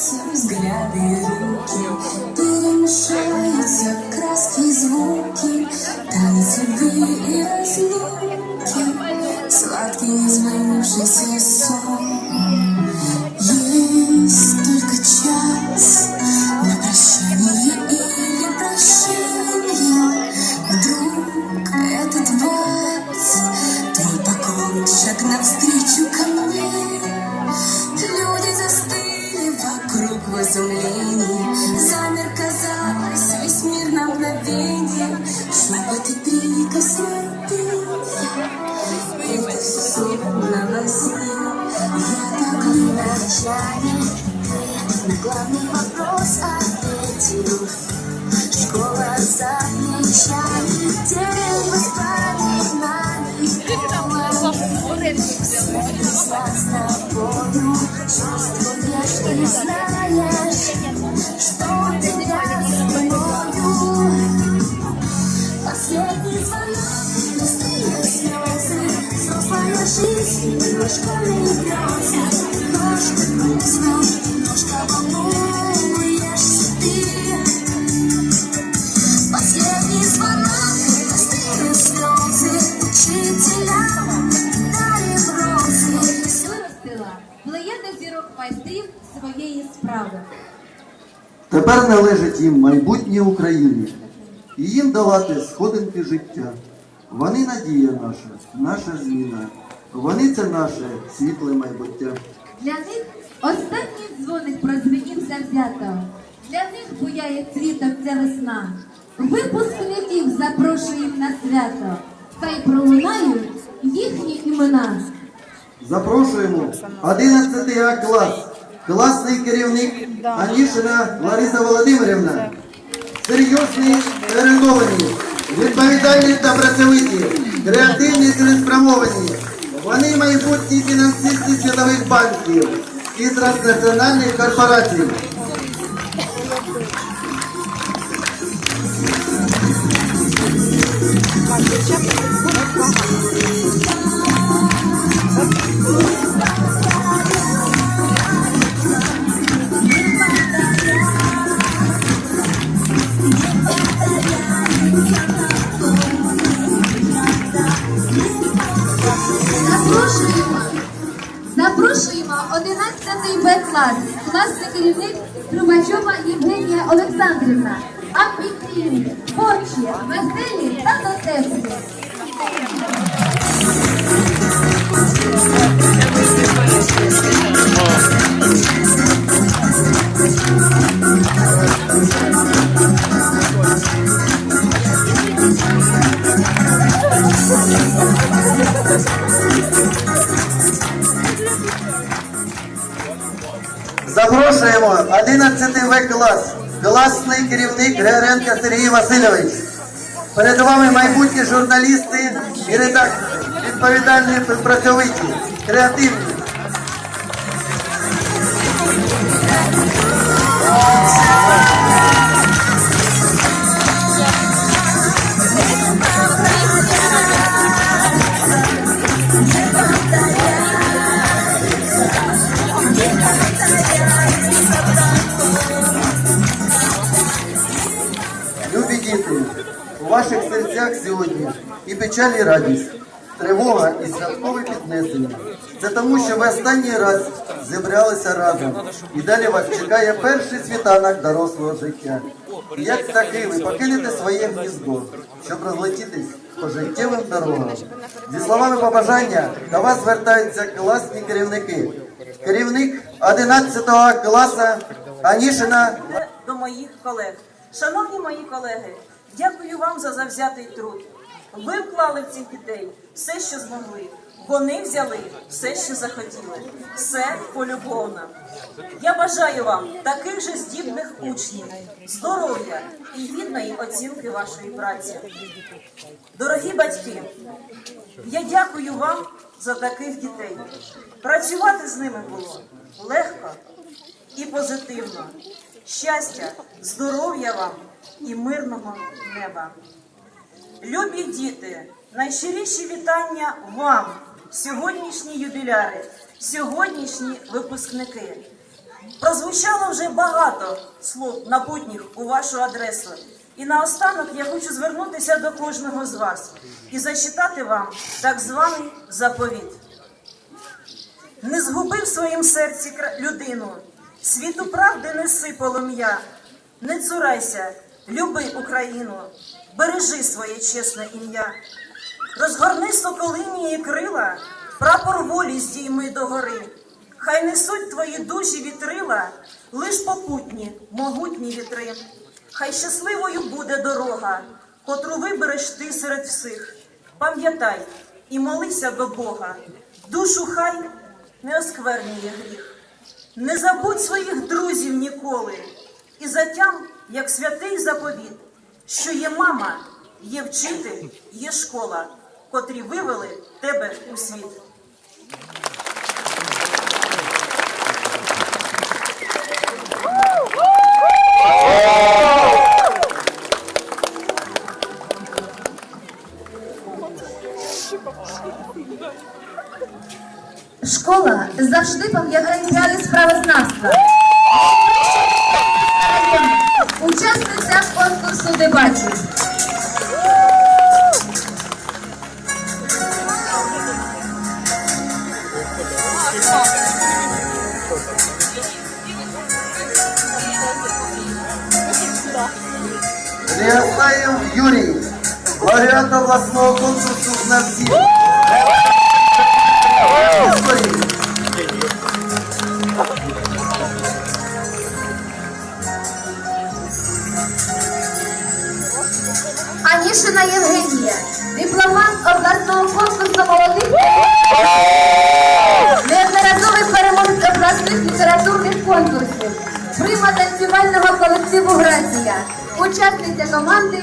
Встречаются взгляды и руки, перемешаются краски и звуки, главный вопрос Тепер належить їм майбутнє України і їм давати сходинки життя. Вони надія наша, наша зміна. Вони це наше світле майбуття. Для них останній дзвоник прозвенів завзято. Для них буяє цвітом ця весна. Випускників запрошуємо на свято. Хай пролунають їхні імена. Запрошуємо 11 А клас, класний керівник Анішина Лариса Володимирівна. Серйозні, орієнтовані, відповідальні та працьовиті, креативні цілеспрямовані. Вони майбутні фінансисти світових банків і транснаціональних корпорацій. Запрошуємо, 11 Б клас, класний керівник Трубачова Євгенія Олександрівна. Амбіційні, творчі, веселі та дотепні. Клас, класний керівник Григоренко Сергій Васильович. Перед вами майбутні журналісти і редактори, відповідальні працьовиті, креативні. Любі ваших сьогодні і печаль, і радість, тривога і святкове піднесення. Це тому, що ви останній раз зібралися разом. І далі вас чекає перший світанок дорослого життя. І як птахи, ви покинете своє гніздо, щоб розлетітись по життєвим дорогам. Зі словами побажання до вас звертаються класні керівники. Керівник 11 класу Анішина до моїх колег. Шановні мої колеги, дякую вам за завзятий труд. Ви вклали в цих дітей все, що змогли. Вони взяли все, що захотіли. Все полюбовно. Я бажаю вам таких же здібних учнів, здоров'я і гідної оцінки вашої праці. Дорогі батьки, я дякую вам за таких дітей. Працювати з ними було легко і позитивно. Щастя, здоров'я вам і мирного неба. Любі діти, найщиріші вітання вам, сьогоднішні юбіляри, сьогоднішні випускники. Прозвучало вже багато слов напутніх у вашу адресу. І наостанок я хочу звернутися до кожного з вас і зачитати вам так званий заповіт. Не згуби в своїм серці людину, світу правди неси полум'я, не цурайся, люби Україну, бережи своє чесне ім'я. Розгорни соколині крила, прапор волі здійми догори. Хай несуть твої душі вітрила, лиш попутні, могутні вітри. Хай щасливою буде дорога, котру вибереш ти серед всіх. Пам'ятай і молися до Бога, душу хай не осквернює гріх. Не забудь своїх друзів ніколи, і затям, як святий заповіт, що є мама, є вчитель, є школа, котрі вивели тебе у світ. Школа завжди пам'ятає лауреат обласного конкурсу знавців. Історії. Анішина Євгенія, дипломант обласного конкурсу молодих. Неодноразовий переможець обласних літературних конкурсів. Прима танцювального колективу Грація. Учасниця команди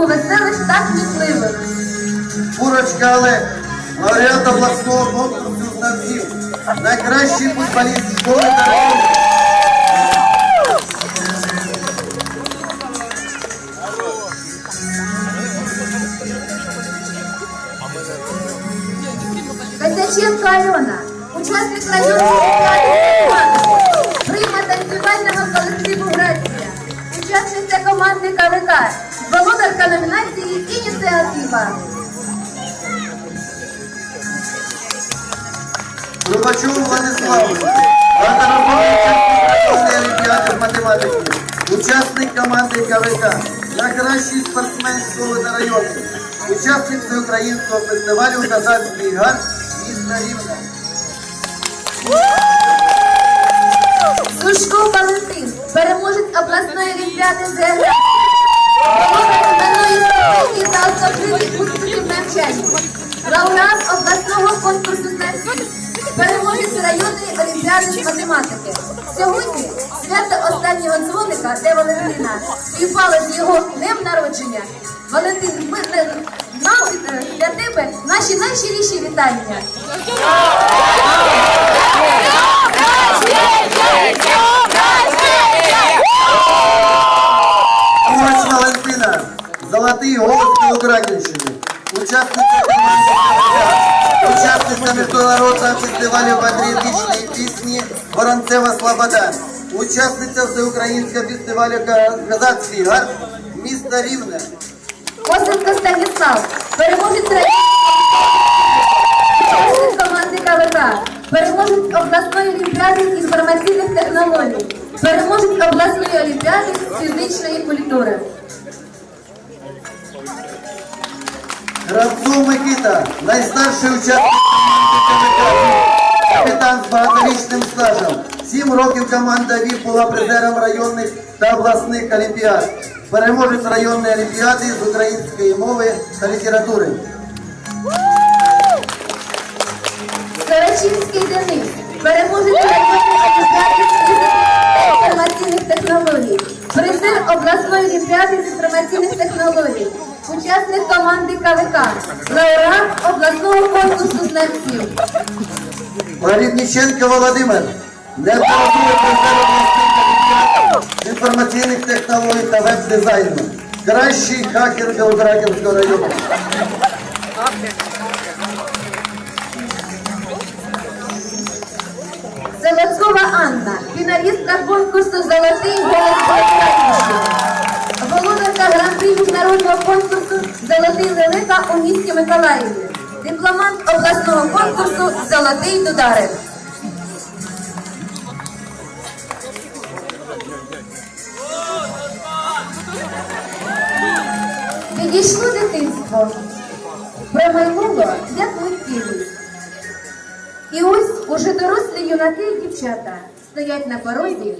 клубу веселих та кмітливих. Курочка Олег, лауреат обласного конкурсу знавців. Найкращий футболіст школи та. Косяченко Альона, учасник Прима танцювального колективу Грація. Учасниця команди КВК. Володарка номінації Ініціатива. Трубачов Владислав, багаторазовий учасник олімпіади з математики, учасник команди КВК, найкращий спортсмен школи та району, учасник всеукраїнського фестивалю Казацький гар міста Рівне. Сушко Валентин, переможець обласної олімпіади з географії. Навчання. Лауреат обласного конкурсу. Переможець районної олімпіади з математики. Сьогодні свято останнього дзвоника, де Валентина співпало з його днем народження. Валентин, ми е, е, для тебе наші найщиріші вітання. Курач Валентина, золотий голос Білоградівщини, учасниця команди учасниця міжнародного фестивалю патріотичної пісні Воронцева Слобода, учасниця всеукраїнського фестивалю Ка- Казацький гар міста Рівне. Косенко Станіслав, переможець Учасник команди КВК, переможець обласної олімпіади з інформаційних технологій, переможець обласної олімпіади з фізичної культури. Кравцов Микита, найстарший учасник капітан з багаторічним стажем. Сім років команда ВІП була призером районних та обласних олімпіад. Переможець районної олімпіади з української мови та літератури. Сорочинський Денис, переможець районної інформаційних технологій, призер обласної олімпіади з інформаційних технологій, учасник команди КВК, лауреат обласного конкурсу знавців. Ларідніченко Володимир, неодноразовий призер обласних інформаційних технологій та веб-дизайну. Кращий хакер Білоградівського району. Заводського Анна, фіналістка конкурсу Золотий голос. Володарка гран-при міжнародного конкурсу Золотий лелека у місті Миколаєві. Дипломант обласного конкурсу Золотий Дударик. Підійшло дитинство. Промайнуло, як миттєвість. І ось уже дорослі юнаки і дівчата стоять на порозі